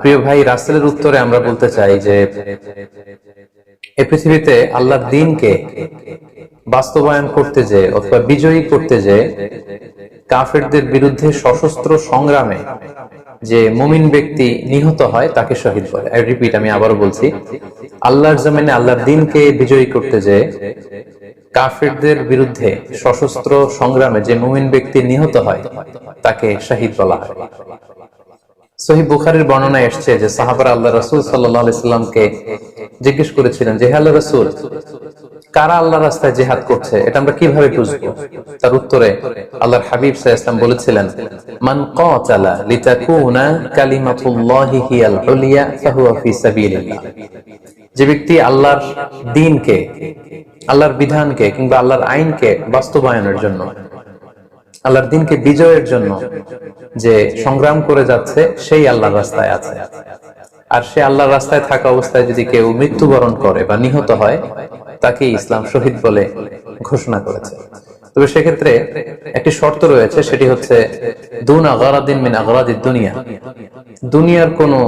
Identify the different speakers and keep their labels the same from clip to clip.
Speaker 1: প্রিয় ভাই, রাসেলের উত্তরে আমরা বলতে চাই যে এই পৃথিবীতে আল্লাহর দিনকে বাস্তবায়ন করতে যে অথবা বিজয়ী করতে যে কাফেরদের বিরুদ্ধে সশস্ত্র সংগ্রামে যে মুমিন ব্যক্তি নিহত হয়, তাকে শহীদ আই রিপিট আমি আবারও বলছি, আল্লাহর জমিনে আল্লাহর দিনকে বিজয়ী করতে যে কাফেরদের বিরুদ্ধে সশস্ত্র সংগ্রামে যে মুমিন ব্যক্তি নিহত হয়, তাকে শহীদ বলা হয়। সহি বুখারির বর্ণনা এসছে যে সাহাবারা আল্লাহ রসুল সাল্লামকে জিজ্ঞেস করেছিলেন যে হে রসুল, কারা আল্লাহ রাস্তায় জেহাদ করছে? এটা আমরা কীভাবে বুঝব? তার উত্তরে আল্লাহর হাবিব সাহ বলেছিলেন, মান হিয়াল যে ব্যক্তি আল্লাহর দিনকে, আল্লাহর বিধানকে কিংবা আল্লাহর আইনকে বাস্তবায়নের জন্য আল্লাহর দিনকে বিজয়ের জন্য যে সংগ্রাম করে যাচ্ছে, সেই আল্লাহর রাস্তায় আছে। আর সে আল্লাহর রাস্তায় থাকা অবস্থায় যদি কেউ মৃত্যুবরণ করে বা নিহত হয় তাকে ইসলাম শহীদ বলে ঘোষণা করেছে। তবে সেক্ষেত্রে একটি শর্ত রয়েছে, সেটি হচ্ছে, দুন আগারাদিন মিন আগারাদি দুনিয়া। দুনিয়ার কোনো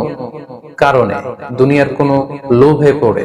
Speaker 1: কারণে, দুনিয়ার কোনো লোভে পড়ে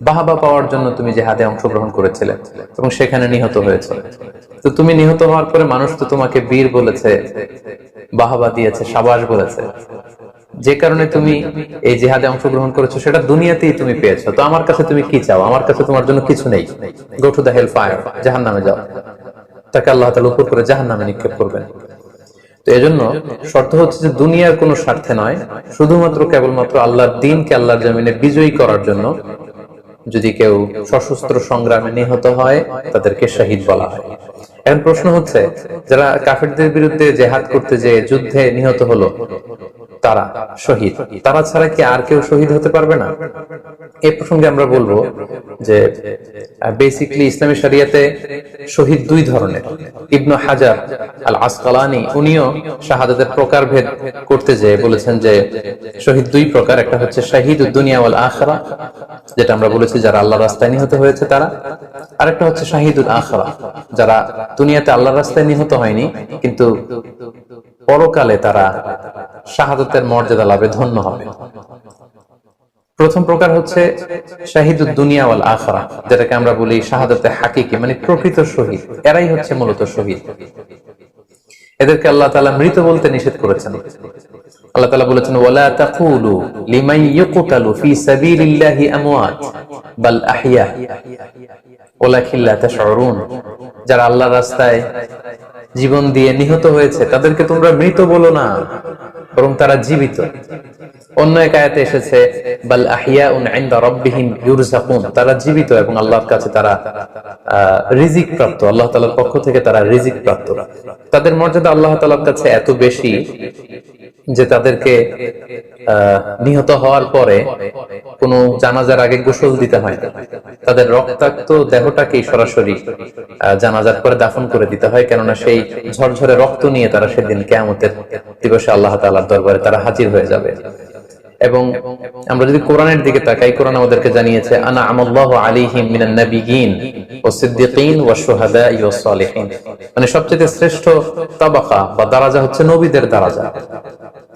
Speaker 1: বাহাবা পাওয়ার জন্য তুমি জেহাদে অংশগ্রহণ করেছিলে এবং সেখানে নিহত হয়েছে। তো তুমি নিহত হওয়ার পরে মানুষ তো তোমাকে বীর বলেছে, বাহাবা দিয়েছে, সাবাস বলেছে। যে কারণে তুমি এই জেহাদে অংশগ্রহণ করেছ, সেটা দুনিয়াতেই তুমি পেয়েছ। তো আমার কাছে তুমি কি চাও? আমার কাছে তোমার জন্য কিছু নেই। Go to the hell fire জাহান নামে যাও। তাকে আল্লাহ তালা উপর করে জাহান নামে নিক্ষেপ করবেন। তো এজন্য শর্ত হচ্ছে যে দুনিয়ার কোনো স্বার্থে নয়, শুধুমাত্র কেবলমাত্র আল্লাহর দিনকে আল্লাহর জমিনে বিজয়ী করার জন্য যদি কেউ সশস্ত্র সংগ্রামে নিহত হয়, তাদেরকে শহীদ বলা হয়। এখন প্রশ্ন হচ্ছে, যারা কাফেরদের বিরুদ্ধে জেহাদ করতে যে যুদ্ধে নিহত হলো, তারা শহীদ? তারা ছাড়া কি আর কেউ শহীদ হতে পারবে না? এই প্রসঙ্গে আমরা বলব যে বেসিকলি ইসলামী শরিয়াতে শহীদ দুই ধরনের। ইবনু হাজার আল আসকালানি উনিও শাহাদাতের প্রকারভেদ করতে যে বলেছেন যে, শহীদ দুই প্রকার। একটা হচ্ছে শাহিদ দুনিয়া ওয়াল আখরা, যেটা আমরা বলেছি যারা আল্লাহ রাস্তায় নিহত হয়েছে তারা। আরেকটা হচ্ছে শাহিদুল আখরা, যারা দুনিয়াতে আল্লাহ রাস্তায় নিহত হয়নি, কিন্তু পরকালে তারা শাহাদতের মর্যাদা লাভে ধন্য হবে। প্রথম প্রকার হচ্ছে শাহিদুদ আখরা, যেটাকে আমরা বলি শাহাদতে হাকিকি মানে প্রকৃত শহীদ। এরাই হচ্ছে মূলত শহীদ। এদেরকে আল্লাহ তাআলা মৃত বলতে নিষেধ করেছেন। রাস্তায় জীবন দিয়ে নিহত হয়েছে, তাদেরকে তোমরা মৃত বলো না, বরং তারা জীবিত। অন্য এক আয়াতে এসেছে, বাল আহিয়াউন ইনদা রাব্বিহিম ইউরযাকুন তারা জীবিত এবং আল্লাহর কাছে তারা রিজিক প্রাপ্ত, আল্লাহ তাআলার পক্ষ থেকে তারা রিজিক প্রাপ্ত। তাদের মর্যাদা আল্লাহ তাআলার কাছে এত বেশি যে তাদেরকে নিহত হওয়ার পরে কোনো জানাজার আগে গোসল দিতে হয় তাদের রক্তাক্ত দেহটাকেই সরাসরি জানাজার পরে দাফন করে দিতে হয়, কেননা সেই ঝরঝরে রক্ত নিয়ে তারা সেদিন কেয়ামতের দিবসে আল্লাহ তাআলার দরবারে তারা হাজির হয়ে যাবে। এবং আমরা যদি কোরআনের দিকে তাকাই, কোরআন আমাদেরকে জানিয়েছে, আনা আমাল্লাহু আলাইহিম মিনান নাবিয়িন ওয়াস সিদ্দিকিন ওয়াশ শুহাদাই ওয়াস সালিহিন। মানে সবচেয়ে শ্রেষ্ঠ তাবাকা বা দারাজা হচ্ছে নবীদের দারাজা।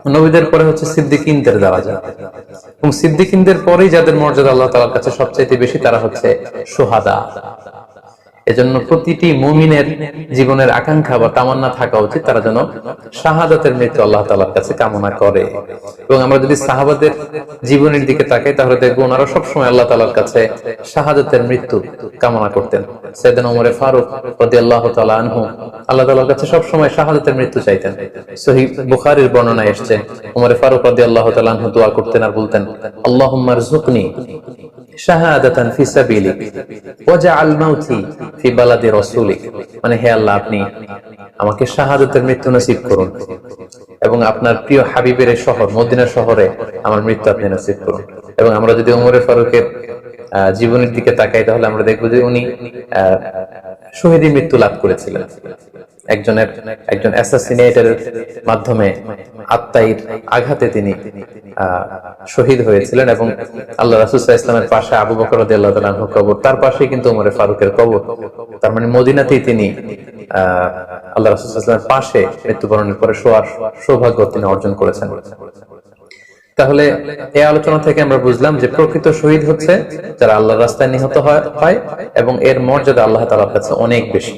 Speaker 1: নবীদের পরে হচ্ছে সিদ্দিকিনদের দারাজা। এবং সিদ্দিকিনদের পরেই যাদের মর্যাদা আল্লাহ তাআলার কাছে সবচেয়ে বেশি তারা হচ্ছে সোহাদা এজন্য প্রতিটি মুমিনের জীবনের আকাঙ্ক্ষা বা তামান্না থাকা উচিত, তারা যেন শাহাদাতের মৃত্যু আল্লাহ তালার কাছে কামনা করে। এবং আমরা যদি সাহাবাদের জীবনের দিকে তাকাই, তাহলে দেখব ওনারা সবসময় আল্লাহ তালার কাছে শাহাদাতের মৃত্যু কামনা করতেন। সেদিন ওমরে ফারুক রদি আল্লাহ তালা আনহু আল্লাহ তালার কাছে সবসময় শাহাদাতের মৃত্যু চাইতেন। সহি বুখারির বর্ণনা এসছে ওমরে ফারুক রদি আল্লাহ তালা আনহু দোয়া করতেন আর বলতেন আল্লাহ জুকনি মানে এবং আপনার প্রিয় হাবিবের শহর মদিনা শহরে আমার মৃত্যু আপনি আমরা যদি ওমরে ফারুকের জীবনের দিকে তাকাই তাহলে আমরা দেখব যে উনি আহ, শহীদি মৃত্যু লাভ করেছিলেন। একজনের, একজন অ্যাসাসিনেটের মাধ্যমে আত্মাইর আঘাতে তিনি শহীদ হয়েছিলেন এবং আল্লাহ রাসুল্লাহ ইসলামের পাশে আবু বকর তাআলা কবর, তার পাশেই কিন্তু ওমরে ফারুকের কবর। তার মানে মদিনাতেই তিনি আল্লাহ রাসুল্লাহ ইসলামের পাশে মৃত্যুবরণের পরে শোয়ার সৌভাগ্য তিনি অর্জন করেছেন। তাহলে এই আলোচনা থেকে আমরা বুঝলাম যে প্রকৃত শহীদ হচ্ছে যারা আল্লাহর রাস্তায় নিহত হয় এবং এর মর্যাদা আল্লাহ তাআলার কাছে অনেক বেশি।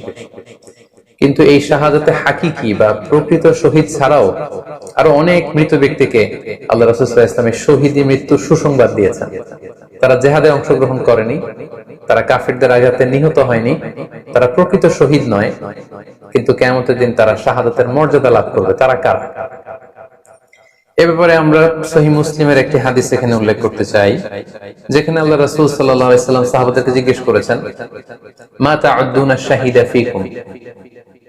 Speaker 1: কিন্তু এই শাহাদাতে হাকিকি বা প্রকৃত শহীদ ছাড়াও আরও অনেক মৃত ব্যক্তিকে আল্লাহ রসুল্লাহ ইসলামের শহীদি মৃত্যুর সুসংবাদ দিয়েছেন। তারা জেহাদে অংশগ্রহণ করেনি, তারা কাফিরদের আঘাতে নিহত হয়নি, তারা প্রকৃত শহীদ নয়, কিন্তু কেমতের দিন তারা শাহাদাতের মর্যাদা লাভ করবে। তারা কারা? এ ব্যাপারে আমরা সহি মুসলিমের একটি হাদিস এখানে উল্লেখ করতে চাই, যেখানে আল্লাহ রাসূল সাল্লাম সাহাবাদেরকে জিজ্ঞেস করেছেন, মা তা'উদ্দুনা শাহিদা ফীকুম?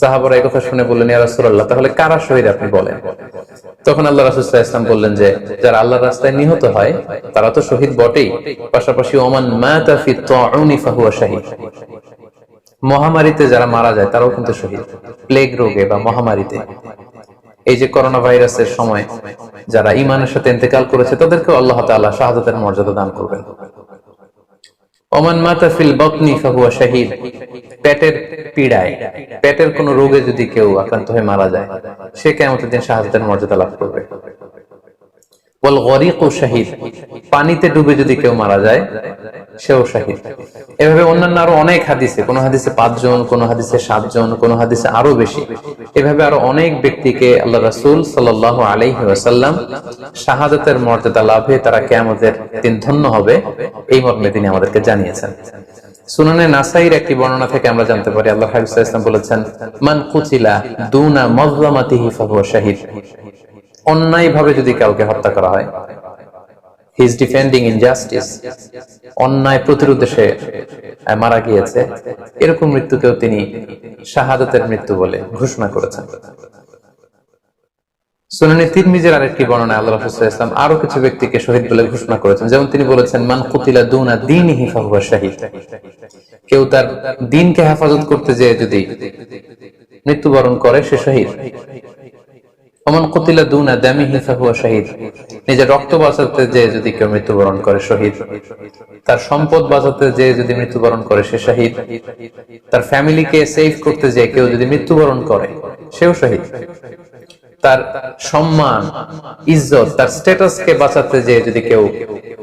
Speaker 1: সাহাবারা এই কথা শুনে বললেন, ইয়া রাসূলুল্লাহ, তাহলে কারা শহীদ আপনি বলেন? তখন আল্লাহ রাসূল ওয়াসাল্লাম বললেন যে, যারা আল্লাহর রাস্তায় নিহত হয়, তারা তো শহীদ বটেই। পাশাপাশি, ওমান মাতা ফি তাউনি ফাহুয়া শাহীদ। মহামারীতে যারা মারা যায়, তারাও কিন্তু শহীদ। প্লেগ রোগে বা মহামারীতে। এই যে করোনা ভাইরাসের সময় যারা ইমানের সাথে ইন্তেকাল করেছে তাদেরকে আল্লাহ তাআলা শাহাদাতের মর্যাদা দান করবেন। ওমান মাতা ফিল ফাহুয়া শাহীদ। পেটের পীড়ায়, পেটের কোন রোগে যদি কেউ আক্রান্ত হয়ে মারা যায়, সে কিয়ামতের দিন শাহাদাতের মর্যাদা লাভ করবে। ওয়াল গরিকু শাহীদ, পানিতে ডুবে যদি কেউ মারা যায়, সেও শাহীদ। এভাবে অন্যান্য আরও অনেক হাদিসে, কোন হাদিসে পাঁচজন, কোন হাদিসে সাতজন, কোন হাদিসে আরও বেশি, এভাবে আরও অনেক ব্যক্তিকে আল্লাহ রাসুল সাল্লাল্লাহু আলাইহি ওয়াসাল্লাম শাহাদাতের মর্যাদা লাভে তারা কিয়ামতের দিন ধন্য হবে, এই মর্মে তিনি আমাদেরকে জানিয়েছেন। সুনানে নাসাইর একটি বর্ণনা থেকে আমরা জানতে পারি, আল্লাহ হাবিব ওয়াসাল্লাম বলেছেন, মান কুতিলা দুনা মাজলামাতিহি ফাহুয়া শাহীদ। অন্যায় ভাবে যদি কাউকে হত্যা করা হয় হি ইজ ডিফেন্ডিং ইনজাস্টিস অন্যায় প্রতিরোধে সে মারা গিয়েছে। এরকম মৃত্যুকেও তিনি শাহাদাতের মৃত্যু বলে ঘোষণা করেছেন। সুনানি তিরমিজের আরেকটি বর্ণনা আল্লাহ ওয়াসাল্লাম আরও কিছু ব্যক্তিকে শহীদ বলে ঘোষণা করেছেন। যেমন তিনি বলেছেন, মান কুতিলা দুনা ফাহুয়া শাহীদ। কেউ তার হেফাজত করতে যেয়ে যদি মৃত্যুবরণ করে, সে শহীদ। অমন কুতিলা দুনা ফাহুয়া শাহীদ। নিজের রক্ত বাঁচাতে যে যদি কেউ মৃত্যুবরণ করে, শহীদ। তার সম্পদ বাঁচাতে যে যদি মৃত্যুবরণ করে, সে শহীদ। তার ফ্যামিলিকে সেভ করতে যে কেউ যদি মৃত্যুবরণ করে, সেও শহীদ। তার সম্মান, ইজ্জত, তার স্ট্যাটাসকে বাঁচাতে যে যদি কেউ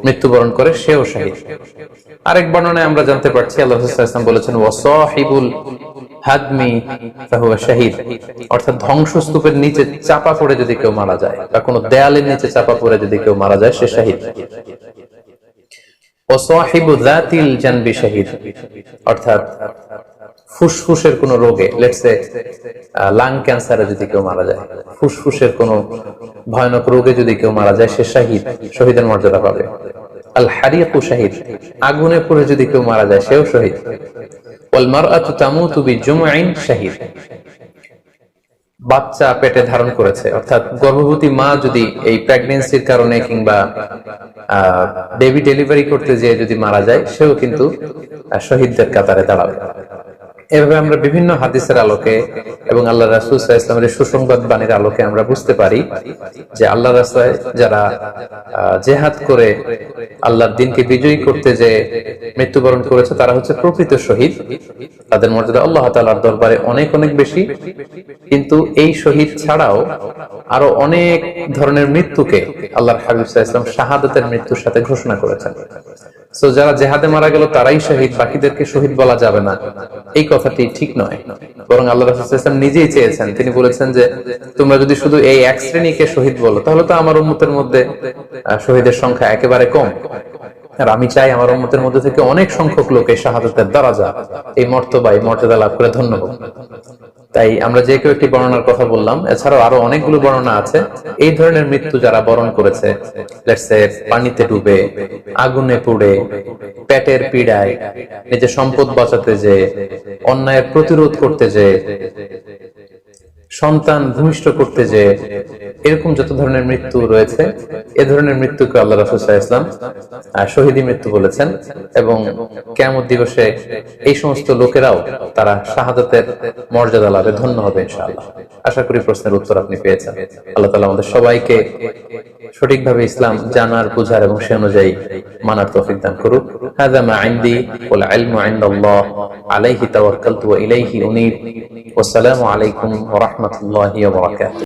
Speaker 1: মৃত্যুবরণ করে, সেও শহীদ। আরেক বর্ণনায় আমরা জানতে পারছি, আল্লাহ বলেছেন, ওয়াসাহিবুল হাদমি অর্থাৎ ধ্বংসস্তূপের নিচে চাপা পড়ে যদি কেউ মারা যায়, বা কোনো দেয়ালের নিচে চাপা পড়ে যদি কেউ মারা যায়, সে শাহীদ। ওয়াসাহিবু যাতিল জানবি শাহীদ। অর্থাৎ ফুসফুসের কোন রোগে লেটসে লাং ক্যান্সারে যদি কেউ মারা যায়, ফুসফুসের কোন ভয়ানক রোগে যদি কেউ মারা যায়, সে শাহীদ, শহীদের মর্যাদা পাবে। আল হারিয়াকু শাহীদ, আগুনে পড়ে যদি কেউ মারা যায়, সেও শহীদ। বাচ্চা পেটে ধারণ করেছে, অর্থাৎ গর্ভবতী মা যদি এই প্রেগনেন্সির কারণে কিংবা বেবি ডেলিভারি করতে যেয়ে যদি মারা যায়, সেও কিন্তু শহীদদের কাতারে দাঁড়াবে। এভাবে আমরা বিভিন্ন হাদিসের আলোকে এবং আল্লাহ রাসুল ইসলামের সুসংবাদ বাণীর আলোকে আমরা বুঝতে পারি যে আল্লাহ রাস্তায় যারা জেহাদ করে আল্লাহর দিনকে বিজয়ী করতে যে মৃত্যুবরণ করেছে, তারা হচ্ছে প্রকৃত শহীদ। তাদের মর্যাদা আল্লাহ তালার দরবারে অনেক অনেক বেশি। কিন্তু এই শহীদ ছাড়াও আরও অনেক ধরনের মৃত্যুকে আল্লাহর হাবিব ইসলাম শাহাদাতের মৃত্যুর সাথে ঘোষণা করেছেন। তো যারা জেহাদে মারা গেল, তারাই শহীদ, বাকিদেরকে শহীদ বলা যাবে না। এই কথাটি ঠিক নয়। বরং আল্লাহ রাসুলাম নিজেই চেয়েছেন। তিনি বলেছেন যে, তোমরা যদি শুধু এই এক শ্রেণীকে শহীদ বলো, তাহলে তো আমার উন্মতের মধ্যে শহীদের সংখ্যা একেবারে কম। আর আমি চাই আমার উন্মতের মধ্যে থেকে অনেক সংখ্যক লোক এই শাহাদাতের দরাজা, এই মর্তবা, এই মর্যাদা লাভ করে ধন্য হোক। তাই আমরা যে কেউ একটি বর্ণনার কথা বললাম, এছাড়াও আরও অনেকগুলো বর্ণনা আছে। এই ধরনের মৃত্যু যারা বরণ করেছে পানিতে ডুবে, আগুনে পুড়ে, পেটের পীড়ায়, নিজের সম্পদ বাঁচাতে যে, অন্যায়ের প্রতিরোধ করতে যে সন্তান ভূমিষ্ঠ করতে যে এরকম যত ধরনের মৃত্যু রয়েছে, এ ধরনের মৃত্যুকে আল্লাহ রাসুল ইসলাম শহীদী মৃত্যু বলেছেন এবং কেমন দিবসে এই সমস্ত লোকেরাও তারা শাহাদাতের মর্যাদা লাভে ধন্য হবে ইনশাআল্লাহ। আশা করি প্রশ্নের উত্তর আপনি পেয়েছেন। আল্লাহ তালা আমাদের সবাইকে সঠিকভাবে ইসলাম জানার, বোঝার এবং সে অনুযায়ী মানার তফিক দান করুক। আলাইহি তাওয়াক্কালতু ওয়া ইলাইহি উনীব ওয়া আসসালামু আলাইকুম ওয়া রাহমাতুল্লাহি ওয়া বারাকাতুহু।